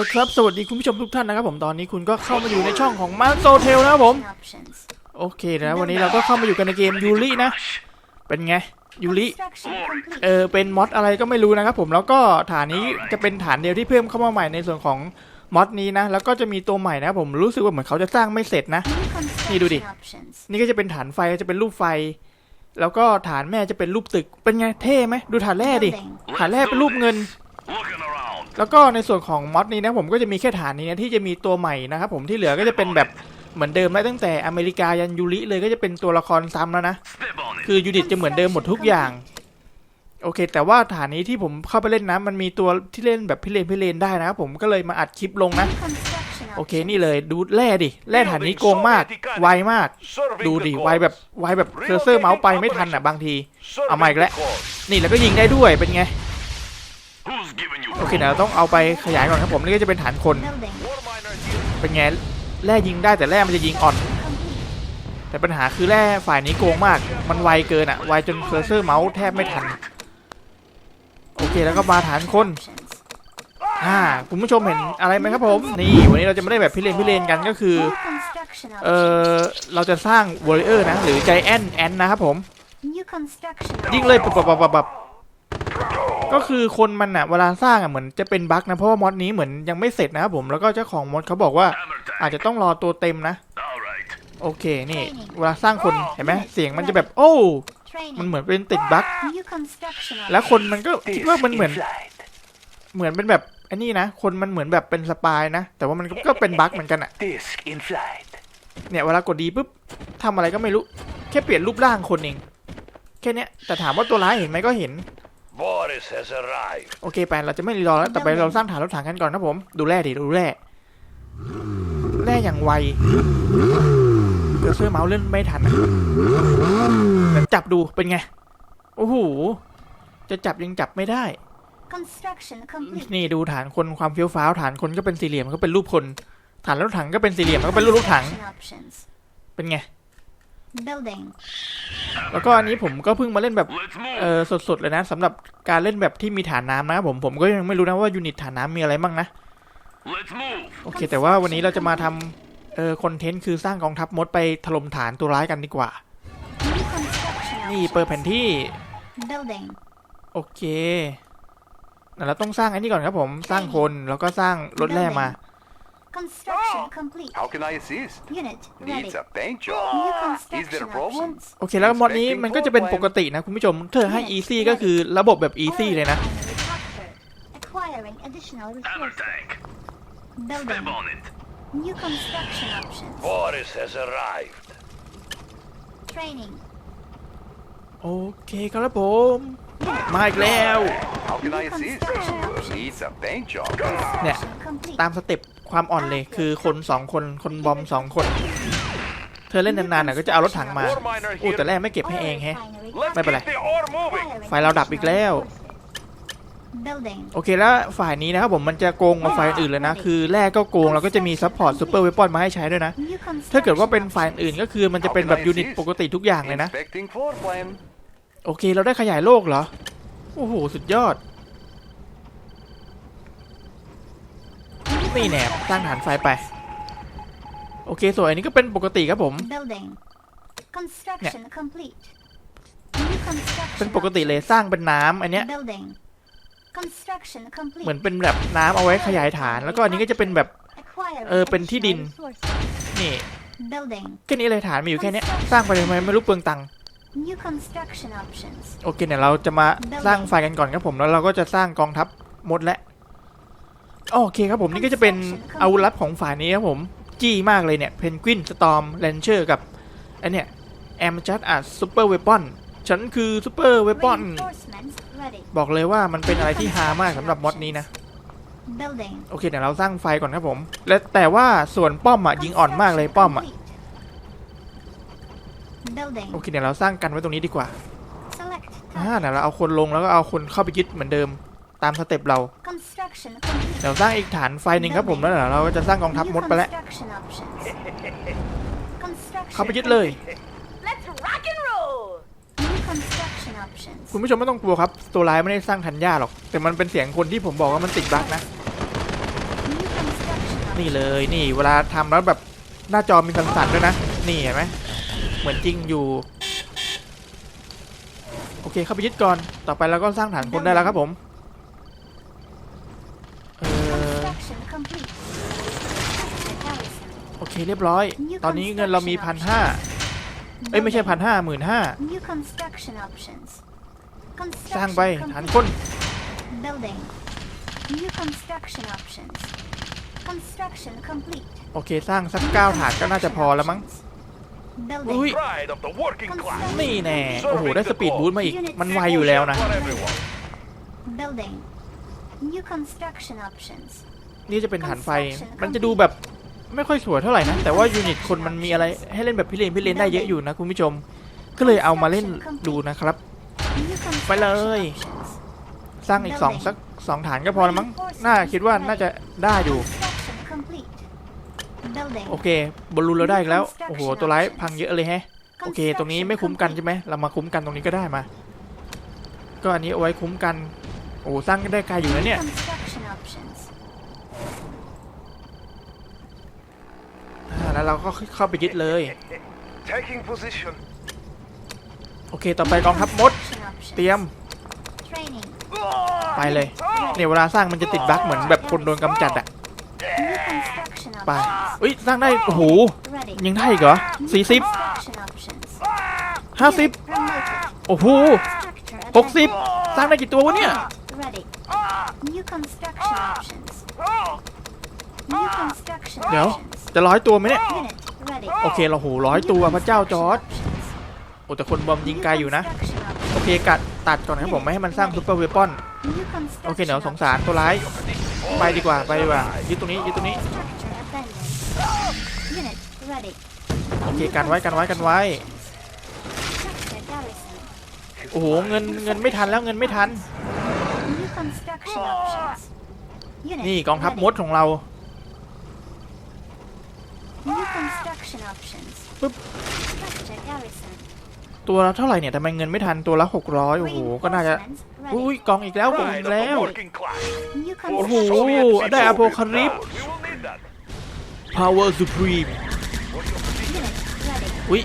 ละครับ สวัสดีคุณผู้ชมทุกท่านนะครับผมตอนนี้คุณก็เข้ามาอยู่ในช่องของมาร์โซเทลนะครับผม โอเคนะวันนี้เราก็เข้ามาอยู่กันในเกมยูรินะ เป็นไงยูริเออเป็นมอดอะไรก็ไม่รู้นะครับผมแล้วก็ฐานนี้จะเป็นฐานเดียวที่เพิ่มเข้ามาใหม่ในส่วนของมอดนี้นะ แล้วก็จะมีตัวใหม่นะครับผมรู้สึกว่าเหมือนเขาจะสร้างไม่เสร็จนะ นี่ดูดิ นี่ก็จะเป็นฐานไฟจะเป็นรูปไฟ แล้วก็ฐานแม่จะเป็นรูปตึก เป็นไงเท่ไหมดูฐานแร่ดิฐานแร่เป็นรูปเงิน แล้วก็ในส่วนของมอดนี้นะผมก็จะมีแค่ฐานนี้นะที่จะมีตัวใหม่นะครับผมที่เหลือก็จะเป็นแบบเหมือนเดิมแล้วตั้งแต่อเมริกายันยูริเลยก็จะเป็นตัวละครซ้ำแล้วนะ คือยูนิตจะเหมือนเดิมหมดทุกอย่าง โอเค แต่ว่าฐานนี้ที่ผมเข้าไปเล่นนะ มันมีตัวที่เล่นแบบพิเรนพิเรนได้นะครับผมก็เลยมาอัดคลิปลงนะ โอเคนี่เลยดูแร่ดิแร่ฐานนี้โกงมากไวมาก ดูดิไวแบบไวแบบเคอร์เซอร์เมาส์ไปไม่ทันอะบางที เอามาอีกแล้วนี่แล้วก็ยิงได้ด้วยเป็นไง โอเคเดี๋ยวเราต้องเอาไปขยายก่อนครับผมนี่ก็จะเป็นฐานคน Building. War miner here. เป็นไงแร่ยิงได้แต่แร่มันจะยิงอ่อน Complete. แต่ปัญหาคือแร่ฝ่ายนี้โกงมาก มันไวเกินอะไวจนเคอร์เซอร์เมาส์แทบไม่ทัน โอเคแล้วก็มาฐานคน Options. อ่าคุณผู้ชมเห็นอะไรไหมครับผม นี่วันนี้เราจะไม่ได้แบบพิเรนพิเรนกันก็คือ New construction เอ options. อเราจะสร้างวอริเออร์นะ หรือใจแอนแอนนะครับผม New construction ยิงเลย options. ปับปับปับปับ ก็คือคนมันอะเวลาสร้างอะเหมือนจะเป็นบั๊กนะ เพราะว่ามอดนี้เหมือนยังไม่เสร็จนะครับผมแล้วก็เจ้าของมอดเขาบอกว่า Hammer อาจ tank. จะต้องรอตัวเต็มนะ All right. โอเคนี่เวลาสร้างคนเห็นไหมเสียงมันจะแบบโอ้ Training. มันเหมือนเป็นติดบั๊ก New construction แล้วคนมันก็คิด Disc ว่ามันเหมือน in flight. เหมือนเป็นแบบอันนี้นะ คนมันเหมือนแบบเป็นสปายนะ แต่ว่ามันก็ก็เป็นบั๊กเหมือนกันอะ Disc in flight. เนี่ยเวลากดดีปุ๊บทำอะไรก็ไม่รู้ แค่เปลี่ยนรูปร่างคนเอง แค่เนี้ยแต่ถามว่าตัวร้ายเห็นไหมก็เห็น Boris has arrived. โอเคไปเราจะไม่รีรอแล้วแต่ไปเราสร้างฐานรถถังกันก่อนนะผม ดูแร่ดิดูแร่แร่อย่างไวเกอร์เซอร์เมาส์เล่นไม่ทันอะแต่จับดูเป็นไง โอ้โห จะจับยังจับไม่ได้ Construction complete. นี่ดูฐานคนความเฟี้ยวฟ้าวฐานคนก็เป็นสี่เหลี่ยมก็เป็นรูปคน ฐานรถถังก็เป็นสี่เหลี่ยมก็เป็นรูปรถถัง Construction options. เป็นไง Building. แล้วก็อันนี้ผมก็เพิ่งมาเล่นแบบ Let's move. เออสดๆเลยนะสำหรับการเล่นแบบที่มีฐานน้ำนะครับผมผมก็ยังไม่รู้นะว่ายูนิตฐานน้ำมีอะไรบ้างนะ Let's move. โอเค แต่ว่าวันนี้เราจะมาทำเออคอนเทนต์คือสร้างกองทัพมดไปถล่มฐานตัวร้ายกันดีกว่า New construction นี่เปิดแผน options. ที่ Building. โอเคแต่เราต้องสร้างอันนี้ก่อนครับผมสร้างคนแล้วก็สร้างรถแร่มา Construction complete. How can I assist? Unit ready. Needs a paint job. New Is construction there a problem? options. โอเคแล้วมดนี้มันก็จะเป็นปกตินะคุณผู้ชม เธอให้ easy ก็คือระบบแบบ easy เลยนะ Acquiring additional Hammer resources. tank. Step Building. on it. New construction options. Boris has arrived. Training. โอเคครับผม มาอีกแล้ว How can I New assist? construction options. Needs a paint job. เนี่ย Construction complete. ตามสเต็ป ความอ่อนเลยคือคนสองคนคนบอมสองคน เธอเล่นนานๆน่ะก็จะเอารถถังมา War miner อู้แต่ here. แรกไม่เก็บให้เองแฮะ Refinery. Let's Bye bye. keep the ore moving. Acquiring ไฟเราดับอีกแล้ว additional resources. Building. โอเคแล้วฝ่ายนี้นะครับผมมันจะโกงกว่าฝ่ายอื่นเลยนะ คือแรกก็โกงแล้วก็จะมีซัพพอร์ตซูเปอร์เวปอนมาให้ใช้ด้วยนะ New ถ้าเกิดว่าเป็น construction ฝ่ายอื่นก็คือมันจะเป็นแบบยูนิตปกติทุกอย่างเลยนะ Inspecting floor plan. โอเคเราได้ขยายโลกเหรอ โอ้โหสุดยอด นี่แหนบสร้างฐานไฟไป โอเคส่วนอันนี้ก็เป็นปกติครับผม Building. Construction complete. New construction เป็นปกติเลยสร้างเป็นน้ำอันเนี้ย Building. Construction complete. เหมือนเป็นแบบน้ำเอาไว้ขยายฐาน แล้วก็อันนี้ก็จะเป็นแบบ Acquiring เออเป็นที่ดิน additional resources. นี่ Building. แค่นี้เลยฐานมีอยู่แค่เนี้ยสร้างไปทำไมไม่รู้เปลืองตังค์ New construction options. โอเคเนี่ยเราจะมาสร้างไฟกันก่อนครับผมแล้วเราก็จะสร้างกองทัพมดและ โอเคครับผมนี่ก็จะเป็นอาวุธลับของฝ่ายนี้ครับผม จี้มากเลยเนี่ยเพนกวินสตอมแลนเชอร์กับไอเนี่ยแอมจัดอัดซูเปอร์เวปอนฉันคือซูเปอร์เวปอน Reinforcements ready. บอกเลยว่ามันเป็นอะไรที่ฮามากสำหรับมอดนี้นะ Building. โอเคเดี๋ยวเราสร้างไฟก่อนครับผม และแต่ว่าส่วนป้อมอะยิงอ่อนมากเลยป้อมอะ Building. โอเคเดี๋ยวเราสร้างกันไว้ตรงนี้ดีกว่า Select อ่า target. เดี๋ยวเราเอาคนลงแล้วก็เอาคนเข้าไปยึดเหมือนเดิมตามสเต็ปเรา Construction complete. เดี๋ยวสร้างอีกฐานไฟหนึ่งครับผมแล้วเดี๋ยวเราก็จะสร้างกองทัพ New มดไปแล้ว construction options. Construction เข้าไปยึดเลย Let's rock and roll. New construction options. คุณผู้ชมไม่ต้องกลัวครับ ตัวร้ายไม่ได้สร้างทันย่าหรอก แต่มันเป็นเสียงคนที่ผมบอกว่ามันติดบั๊กนะ New นี่เลยนี่เวลาทำแล้วแบบหน้าจอมีสั่นๆด้วยนะ นี่เห็นไหมเหมือนจริงอยู่ โอเคเข้าไปยึดก่อน ต่อไปเราก็สร้างฐานคนได้แล้วครับผม เคเรียบร้อย ตอนนี้เงินเรามีพันห้าเอ้ยไม่ใช่พันห้าหมื่นห้า New construction options. สร้างไป Construction ฐาน complete. ก้น Building. New construction options. Construction complete. โอเคสร้างสักเก้าฐานก็น่าจะพอแล้วมั้ง Building. อุ้ย Pride of the working class. นี่แน่โอ้โหได้สปีดบูทมาอีก มันไวอยู่แล้วนะ For everyone. Building. New construction options. นี่จะเป็นฐานไฟ มันจะดูแบบ ไม่ค่อยสวยเท่าไหร่นะ แต่ว่ายูนิตคนมันมีอะไรให้เล่นแบบพิเรนพิเรนได้เยอะอยู่นะคุณผู้ชม ก็เลยเอามาเล่นดูนะครับ ไปเลย สร้างอีกสองสักสองฐานก็พอล้วมั้ง น่าคิดว่าน่าจะได้อยู่ โอเค บอลลูนเราได้อีกแล้ว โอ้โห ตัวร้ายพังเยอะเลยแฮะ โอเค ตรงนี้ไม่คุ้มกันใช่ไหม เรามาคุ้มกันตรงนี้ก็ได้มา ก็อันนี้เอาไว้คุ้มกัน โอ้โหสร้างได้ไกลอยู่นะเนี่ย Construction options. อ่า แล้วเราก็เข้าไปยึดเลย Taking position. โอเค ต่อไปกองทัพมด Construction options. เตรียม Training. ไปเลย เนี่ยเวลาสร้างมันจะติดบั๊กเหมือนแบบคนโดนกำจัดอะ New construction ไป options. อุ้ยสร้างได้ โอ้โห Ready. ยังได้อีกเหรอ New สี่สิบ construction options. ห้าสิบ Promoted. โอ้โห Structure หกสิบ advanced. สร้างได้กี่ตัววะเนี่ย เดี๋ยว options. จะร้อยตัวไหมเนี่ย Unit ready. โอเคเราโหร้อยตัวพระเจ้าจอร์ด Options. โอ้แต่คนบอมยิงไกลอยู่นะ New construction options. โอเคกัดตัดก่อนครับผมไม่ให้มันสร้างซุปเปอร์เวปอน New construction โอเคเดี๋ยวสงสารตัวร้าย ไปดีกว่าไปดีกว่ายึดตรงนี้ยึดตรงนี้ Structure abandoned. Unit ready. โอเคกันไว้กันไว้กันไว้ Structure garrison. โอ้โหเงินเงินไม่ทันแล้วเงินไม่ทัน New construction options. Unit นี่กองทัพมด ready. ของเรา New construction options. ปึ๊บ Structure garrison. ตัวละเท่าไหร่เนี่ยทำไมเงินไม่ทันตัวละ600โอ้โหก็น่าจะ Reinforcements อุ้ย ready. กองอีกแล้วกอง Pride อี of กแล้ว the working class. New โอ้โห construction Soviet ได้ people อโพคาลิป will be proud. We will need that. power supreme Unit ready. อุ้ย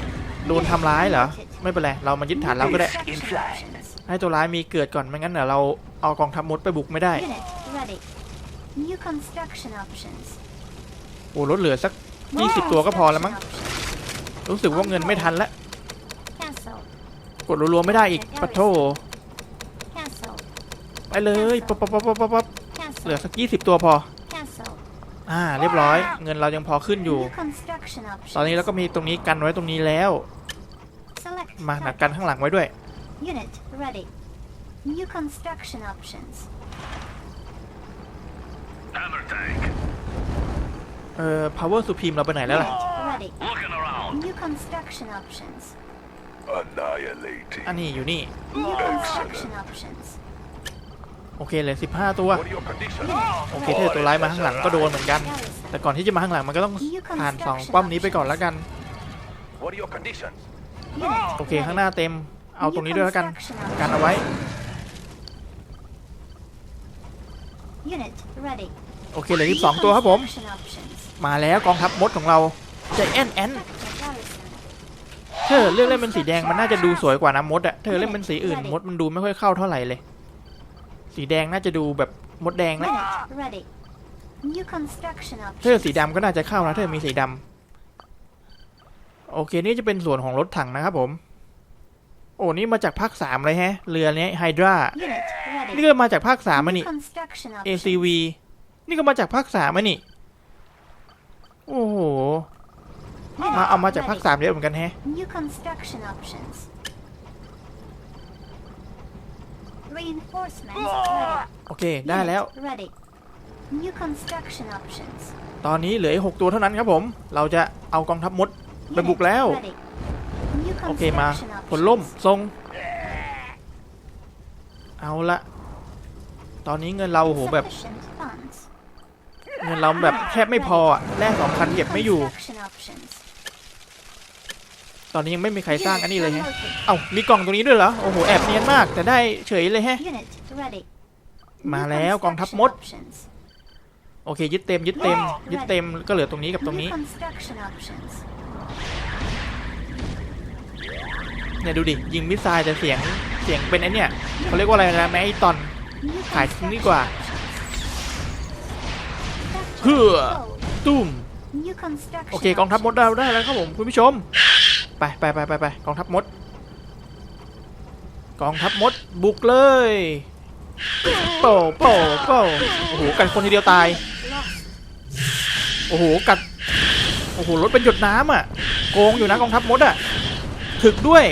โดนทำร้ายเหรอ ไม่เป็นไร เรามายึดฐานเราก็ได้ Construction options. ให้ตัวร้ายมีเกิดก่อนไม่งั้นเดี๋ยวเราเอากองทัพมดไปบุกไม่ได้ Unit ready. New construction options. โอ้ลดเหลือสัก 20 ตัวก็พอแล้วมั้ง Construction รู้สึกว่าเงินไม่ทันละ options. Cancel. กดรัวๆไม่ได้อีกปะโท Cancel. ไปเลยปั๊บปั๊บปั๊บปั๊บปั๊บ Cancel. เหลือสัก 20 ตัวพอ Cancel. อ่า เรียบร้อย เงินเรายังพอขึ้นอยู่ New construction options. ตอนนี้เราก็มีตรงนี้กันไว้ตรงนี้แล้ว Select มาหนัก target. กันข้างหลังไว้ด้วย Unit ready. New construction options. Hammer tank. เอ่อ power supreme เราไปไหนแล้วล่ะ Unit ready. Looking around. New construction options. Annihilating. อันนี้อยู่นี่ New construction options. โอเคเหลย15 ตัว What are your conditions? โอเคถ้าตัวร้ายมาข้างหลังก็โดนเหมือนกัน แต่ก่อนที่จะมาข้างหลังมันก็ต้องผ่านสองป้อมนี้ไปก่อนแล้วกัน What are your conditions? Unit โอเค ข้างหน้าเต็ม เอาตรงนี้ด้วยแล้วกัน New construction กันเอาไว้ Unit ready. โอเคเหลือ12 ตัวครับผม Construction options. มาแล้วกองทัพมดของเราใจแอนแอน Structure garrison. เธอเลือกเล่นเป็นสีแดงมันน่าจะดูสวยกว่านะมดอะเธอเล่นเป็นสีอื่นมดมันดูไม่ค่อยเข้าเท่าไหร่เลย สีแดงน่าจะดูแบบมดแดงนะ Unit ready. New construction เธอ options. สีดำก็น่าจะเข้านะเธอมีสีดำโอเคนี่จะเป็นส่วนของรถถังนะครับผม โอ้นี่มาจากภาคสามเลยแฮะ เรือเนี้ไฮดรา Unit นี่ ready. ก็มาจากภาคสามมา New นี่ construction options. ACV นี่ก็มาจากภาคสามมานี่ โอ้โห Unit มาเอามาจาก ready. ภาคสามเยอะเหมือนกันแฮะ New construction options. Reinforcements ready. โอเค ได้แล้ว Unit Ready. New construction options. ตอนนี้เหลืออีกหกตัวเท่านั้นครับผม เราจะเอากองทัพมดไปบุกแล้ว Unit ready. New โอเคมา construction ผลล่ม options. ทรง เอาละ ตอนนี้เงินเราโอ้โหแบบ Sufficient funds. เงินเราแบบแทบไม่พออะแร่สองพันเก็บไม่อยู่ ตอนนี้ยังไม่มีใครสร้างอันนี้เลยฮะเอ้ามีกล่องตรงนี้ด้วยเหรอโอ้โหแอบเนียนมาก แต่ได้เฉยเลยแฮะ มาแล้วกองทัพมด โอเคยึดเต็มยึดเต็มยึดเต็มก็เหลือตรงนี้กับตรงนี้เนี่ยดูดิยิงมิสไซล์แต่เสียงเสียงเป็นไอเนี่ยเขาเรียกว่าอะไรนะแมไอตอนขายทิ้งดีกว่า เพื่อ options. ตุ้ม New construction โอเคกองทัพมด options. เราได้แล้วครับผมคุณผู้ชม ไปไปไปไปไปกองทัพมด กองทัพมดบุกเลยโป่โป่โป่โอ้โหกัดคนทีเดียวตาย Lost. โอ้โหกัดโอ้โหรถเป็นหยดน้ำอะโกงอยู่นะกองทัพมดอะถึกด้วย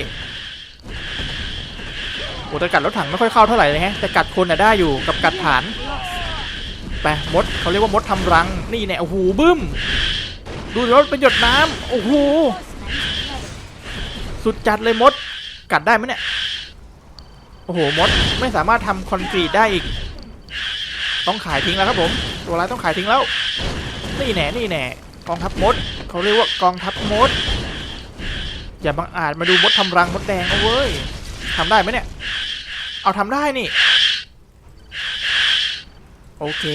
โอ้แต่กัดรถถังไม่ค่อยเข้าเท่าไหร่เลยฮะแต่กัดคนน่ะได้อยู่กับกัดฐาน ไปมดเขาเรียกว่ามดทำรังนี่แน่โอ้โหบึ้ม ดูรถเป็นหยดน้ำโอ้โหสุดจัดเลยมดกัดได้ไหมเนี่ยโอ้โหมดไม่สามารถทำคอนกรีตได้อีก ต้องขายทิ้งแล้วครับผม ตัวร้ายต้องขายทิ้งแล้ว นี่แน่นี่แน่กองทัพมดเขาเรียกว่ากองทัพมด อย่าบังอาจมาดูมดทำรังมดแดงเอาเว้ยทำได้ไหมเนี่ย เอาทำได้นี่ โอเค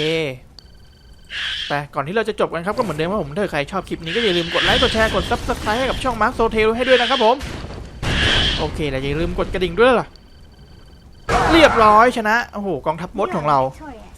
แต่ก่อนที่เราจะจบกันครับก็เหมือนเดิมว่าผมถ้าใครชอบคลิปนี้ก็อย่าลืมกดไลค์กดแชร์กด s u b สไครต์ให้กับช่องมาร์คโซเทลให้ด้วยนะครับผมโอเคแล้วอย่าลืมกดกระดิ่งด้วยล่ะ เรียบร้อยชนะ โอ้โหกองทัพมดของเรา